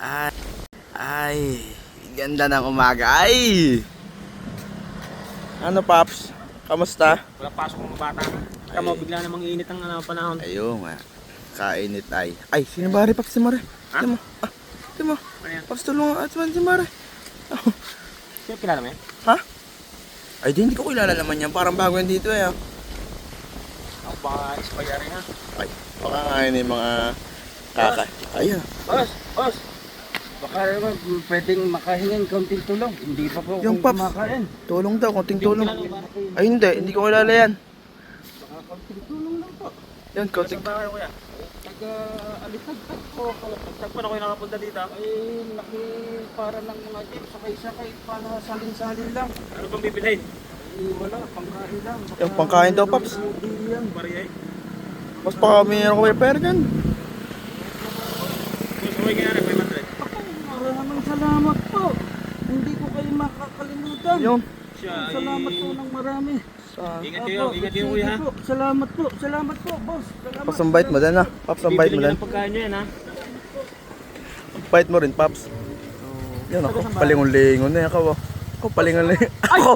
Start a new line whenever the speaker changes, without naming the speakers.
Ay, ay, ganda ng umaga. Ay! Ano, Paps? Kamusta?
Wala pasok ng bata. Kaya mo, bigla namang init ang ano, panahon.
Ayun nga. Kainit ay. Ay, sino ba rin, Paps? Si Mare.
Ha?
Timo. Ah, timo.
Ano yan?
Paps, tulungan at man si Mare.
Sino kilala mo yan?
Ha? Ay, di, hindi ko kilala naman yan. Parang bago yan dito eh. ah.
Ako baka espayari ha.
Ay, baka nga yun yung mga kaka. Ayun.
Boss, boss. Baka naman pwedeng makahingin kaunting tulong. Hindi pa po
Yung Paps.
kumakain.
Tulong daw, konting tulong. Ay, hindi. Hindi ko kilala yan.
Baka kaunting tulong lang po.
Yan, konting.
Saan ba kayo kuya?
Taga alitagtag po.
Saan pa na kayo nakapunta dito?
Ay, laki para ng mga jeep. Sakay-sakay para salin-salin lang.
Ano bang bibilhin?
Ay, wala, pangkain lang. Baka
Yung pangkain daw, Paps.
hindi yan.
Bariya eh.
Mas baka mayroon ko repair dyan.
Kung sumay kaya na, 500.
Ako, maraming salamat po. Hindi ko kayo makakalimutan.
Yung.
Siya.
Salamat po ng marami.
Sa...
Ingat kayo,
Apo,
ingat kayo
sige
kuya ha.
po. Salamat po, salamat po, boss. Salamat.
Paps, ang bait mo din ah. Paps, ang bait mo
Bibili
din.
nyo ng pagkain nyo yan ha.
Ang bait mo rin, Paps. Yan ako, palingon-lingon na yan ako. Ako, palingon-lingon. Ako,